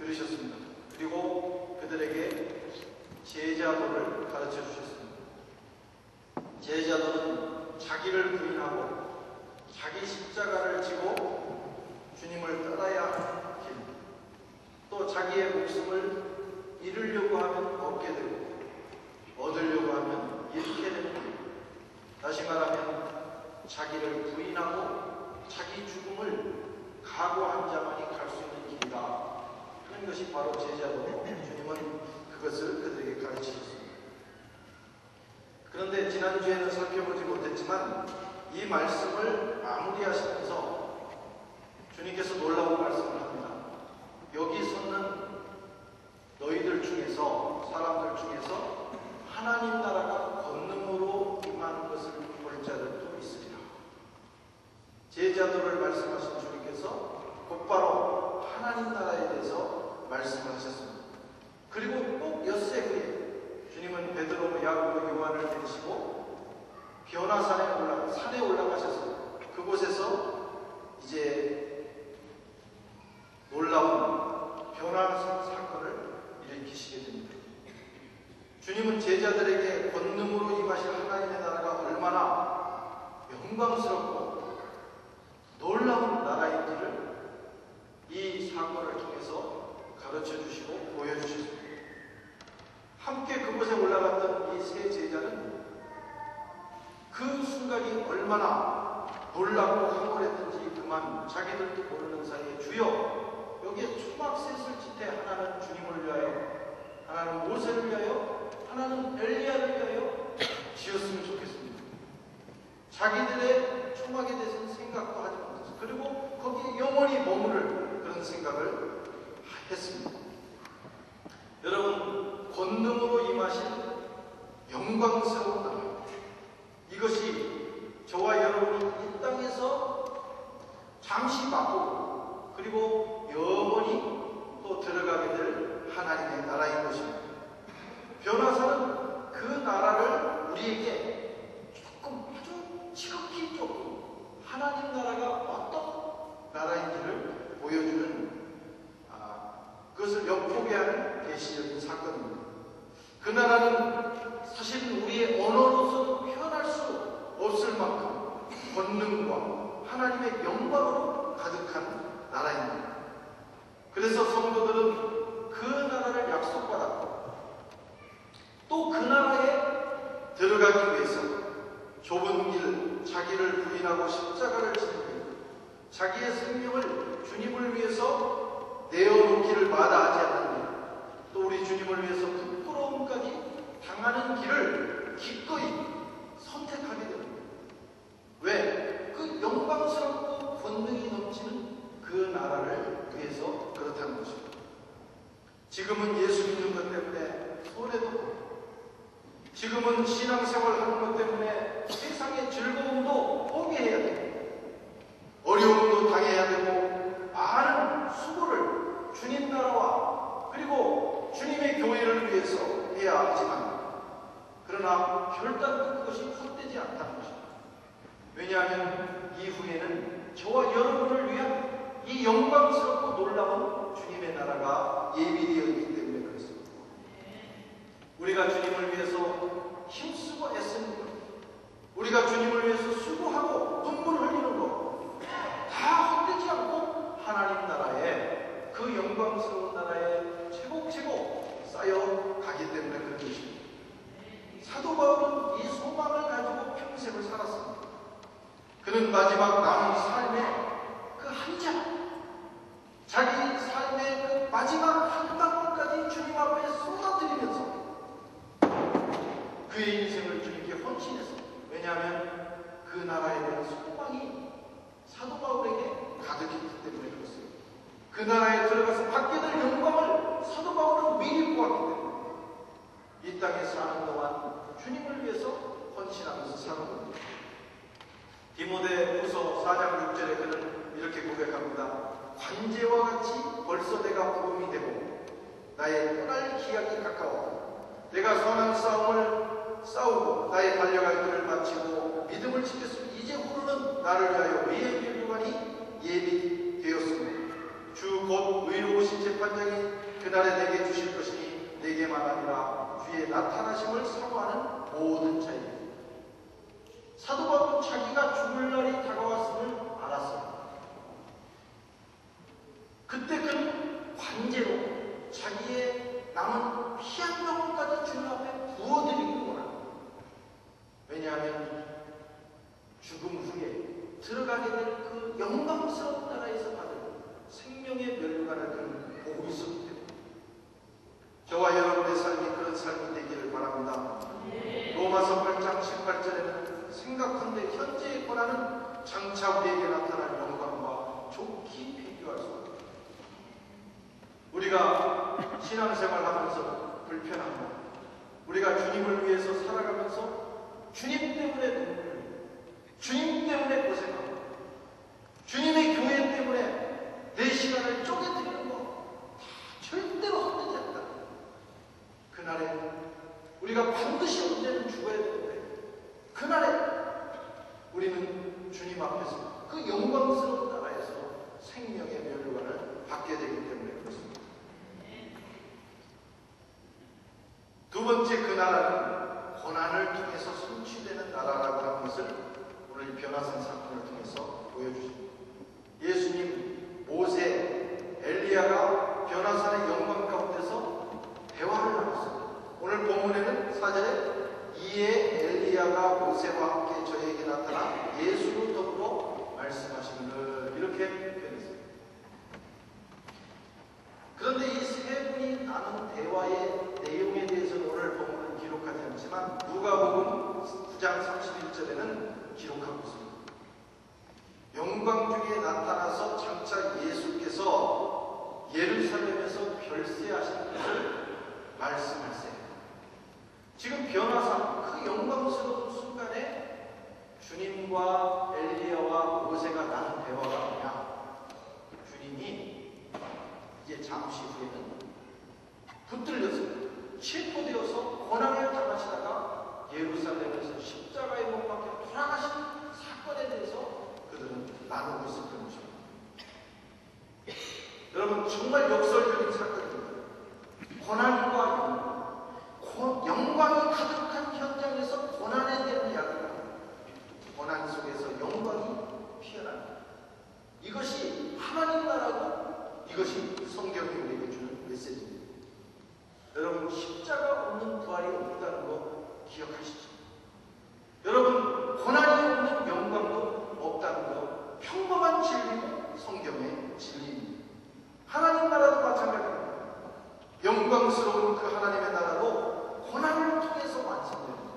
들으셨습니다. 그리고 그들에게 제자도를 가르쳐 주셨습니다. 제자도는 자기를 부인하고 자기 십자가를 지고 주님을 따라야 하는 길, 또 자기의 목숨을 잃으려고 하면 얻게 되고 얻으려고 하면 잃게 되는 길. 다시 말하면 자기를 부인하고 자기 죽음을 각오한 자만이 갈 수 있는 길이다 하는 것이 바로 제자도고 주님은 그것을 그들에게 가르치셨습니다. 그런데 지난주에는 살펴보지 못했지만 이 말씀을 마무리하시면서 주님께서 놀라운 말씀을 합니다. 여기 서는 너희들 중에서 사람들 중에서 하나님 나라가 권능으로 임하는 것을 볼 자들도 있으리라. 제자도를 말씀하신 주님께서 곧바로 하나님 나라에 대해서 말씀을 하셨습니다. 그리고 꼭 엿새 후에 주님은 베드로, 야고보, 요한을 데리시고 변화산에 올라 산에 올라가셔서 그곳에서 이제 놀라운 변화산 사건을 일으키시게 됩니다. 주님은 제자들에게 권능으로 임하실 하나님의 나라가 얼마나 영광스럽고 놀라운 나라인 지를 이 사건을 통해서 가르쳐 주시고 보여주셨습니다. 함께 그곳에 올라갔던 이 세 제자는 그 순간이 얼마나 놀랍고 황홀했던지 그만 자기들도 모르는 사이에 주여 여기에 초막셋을 짓대 하나는 주님을 위하여 하나는 모세를 위하여 하나는 엘리야를 위하여 지었으면 좋겠습니다. 자기들의 초막에 대해서는 생각도 하지 못했어요. 그리고 거기에 영원히 머무를 그런 생각을 했습니다. 여러분 권능으로 임하신 영광스러운 나라 이것이 저와 여러분이 이 땅에서 잠시 맛보고 그리고 영원히 또 들어가게 될 하나님의 나라인 것입니다. 변화사는 그 나라를 우리에게 조금 아주 지극히 조금 하나님 나라가 어떤 나라인지를 보여주는 아, 그것을 엿보게 하는 계시적인 사건입니다. 그 나라는 사실 우리의 언어로서 표현할 수 없을 만큼 권능과 하나님의 영광으로 가득한 나라입니다. 그래서 성도들은 그 나라를 약속받았고 또 그 나라에 들어가기 위해서 좁은 길, 자기를 부인하고 십자가를 지는 길, 자기의 생명을 주님을 위해서 내어놓기를 마다하지 않는 길, 또 우리 주님을 위해서 부끄러움까지 당하는 길을 기꺼이 선택하게 됩니다. 왜? 그 영광스럽고 권능이 넘치는 그 나라를 위해서 그렇다는 것입니다. 지금은 예수 믿는 것 때문에 손해도 보고 지금은 신앙생활 하는 것 때문에 세상의 즐거움도 포기해야 되고 어려움도 당해야 되고 많은 수고를 주님 나라와 그리고 주님의 교회를 위해서 해야 하지만 그러나 결단코 그것이 헛되지 않다는 것입니다. 왜냐하면 이후에는 저와 여러분을 위한 이 영광스럽고 놀라운 주님의 나라가 예비되어 있기 때문에 그렇습니다. 우리가 주님을 위해서 힘쓰고 애쓰는 것, 우리가 주님을 위해서 수고하고 눈물을 흘리는 것, 다 헛되지 않고 하나님 나라에 그 영광스러운 나라에 최고최고 쌓여 가기 때문에 그런 것입니다. 사도 바울은 이 소망을 가지고 평생을 살았습니다. 그는 마지막 땅에 사는 동안 주님을 위해서 헌신하면서 사는 겁니다. 디모데 후서 4장 6절에 그는 이렇게 고백합니다. 관제와 같이 벌써 내가 부름이 되고 나의 떠날 기약이 가까워 내가 선한 싸움을 싸우고 나의 달려갈 길을 마치고 믿음을 지켰으니 이제 후로는 나를 위하여 의의 필관이 예비되었으니 주곧 의로우신 재판장이 그날에 내게 주실 것이니 내게만 아니라 예, 나타나심을 사고하는 모든 자입니다. 사도 바울은 자기가 죽을 날이 다가왔음을 알았습니다. 나는 장차 우리에게 나타날 영광과 좋게 비교할 수 없다. 우리가 신앙생활 하면서 불편함과 우리가 주님을 위해서 살아가면서 주님 때문에 눈물, 주님 때문에 고생하고 주님의 1절에는 기록하고 있습니다. 영광 중에 나타나서 장차 예수께서 예루살렘에서 별세하신 것을 말씀하세요. 지금 변화사 그 영광스러운 순간에 주님과 엘리야와 모세가 나눈 대화가 아니라 주님이 이제 잠시 후에는 붙들려서 체포되어서 고난을 당하시다가 말이 없다는 거 기억하시죠. 여러분, 고난이 없는 영광도 없다는 거 평범한 진리도 성경의 진리입니다. 하나님 나라도 마찬가지입니다. 영광스러운 그 하나님의 나라도 고난을 통해서 완성됩니다.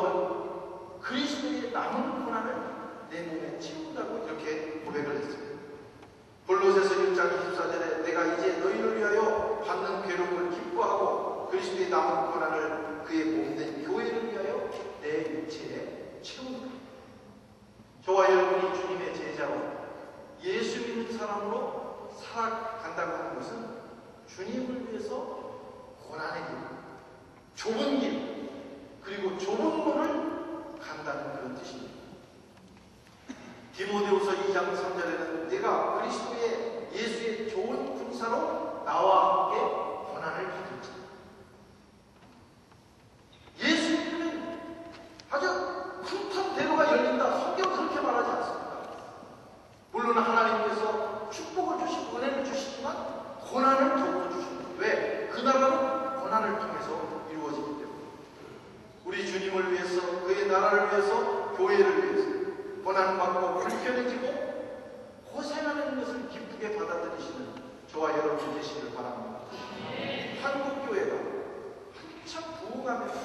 바울은 그리스도의 남은 고난을 내 몸에 채운다고 이렇게 고백을 했습니다. 골로새서 1장 24절에 내가 이제 너희를 위하여 받는 괴로움을 기뻐하고 그리스도의 남은 고난을 그의 몸된 교회를 위하여 내 육체에 채운다. 저와 여러분이 주님의 제자로 예수 믿는 사람으로 살아간다고 하는 것은 주님을 위해서 고난의 길, 좁은 길, 그리고 좁은 문을 간다는 그런 뜻입니다. 디모데후서 2장 3절에는 내가 그리스도의 예수의 좋은 군사로 나와 함께 고난을 받을지 예수 믿으면 아주 큰 대로가 열린다. 성경 그렇게 말하지 않습니다. 물론 하나님께서 축복을 주시고 은혜를 주시지만 고난을 더불어 주십니다. 왜? 그 나라는 고난을 통해서 이루어지기 때문에 우리 주님을 위해서 그의 나라를 위해서 교회를 위해서 고난받고 불편해지고 고생하는 것을 기쁘게 받아들이시는 저와 여러분 되시길 바랍니다. 한국교회가 한참 부흥하면서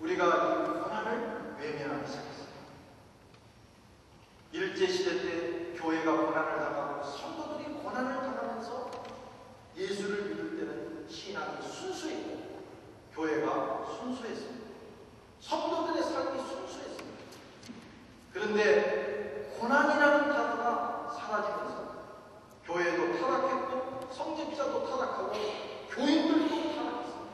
우리가 이 고난을 외면하기 시작했어요. 일제시대 때 교회가 고난을 당하고 성도들이 고난을 당하면서 예수를 믿을 때는 신앙이 순수했고 교회가 순수했습니다. 성도들의 삶이 순수했습니다. 그런데 고난이라는 단어가 사라지면서 교회도 타락했고 성직자도 타락하고 교인들도 타락했습니다.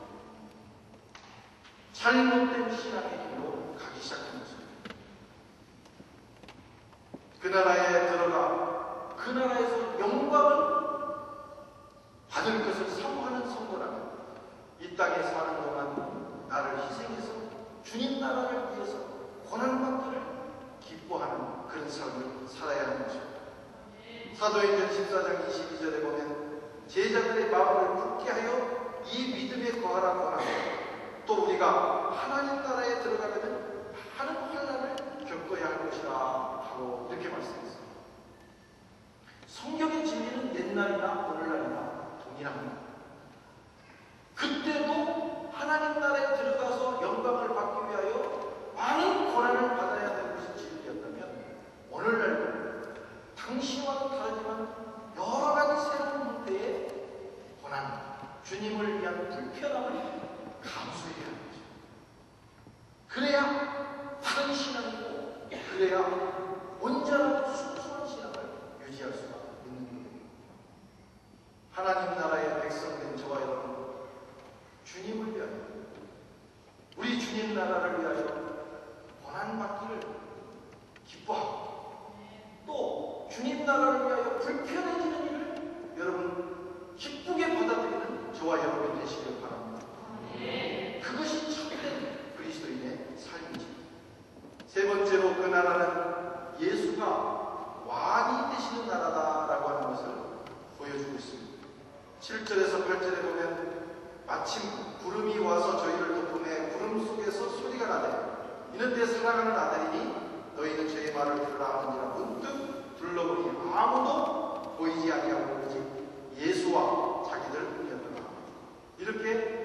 잘못된 신앙의 길로 가기 시작한 것입니다. 그 나라에 들어가 그 나라에서 영광을 받을 것을 사모하는 성도라면 이 땅에 사는 동안 나를 희생해서 주님 나라를 위해서 고난받기를 기뻐하는 그런 삶을 살아야 하는 것입니다. 사도행전 14장 22절에 보면 제자들의 마음을 굳게 하여 이 믿음에 거하라고 하고 또 우리가 하나님 나라에 들어가려면 많은 환란을 겪어야 할 것이라 하고 이렇게 말씀했습니다. 성경의 진리는 옛날이나 오늘날이나 동일합니다. 그때도 하나님 나라에 들어가서 영광을 받기 위하여 많은 고난을 받아야 되는 것이 진리였다면 오늘날도 당시와는 다르지만 여러 가지 새로운 문제의 고난, 주님을 위한 불편함을 감수해야 하는 거죠. 그래야 바른 신앙이고 그래야 온전하고 순수한 신앙을 유지할 수가 있는 거예요. 하나님 나라의 백성된 저와 여러분 주님을 위하여 우리 주님 나라를 위하여 고난받기를 기뻐하고 또 주님 나라를 위하여 불편해지는 일을 여러분 기쁘게 받아들이는 저와 여러분이 되시길 바랍니다. 그것이 참된 그리스도인의 삶이지. 세 번째로 그 나라는 예수가 왕이 되시는 나라다라고 하는 것을 보여주고 있습니다. 7절에서 8절에 보면 마침 구름이 와서 저희를 덮음에 구름 속에서 소리가 나되 이는 내 사랑하는 아들이니 너희는 저의 말을 들으라 하느니라. 문득 둘러보니 아무도 보이지 아니하고 오직 예수와 자기들 뿐이었더라. 이렇게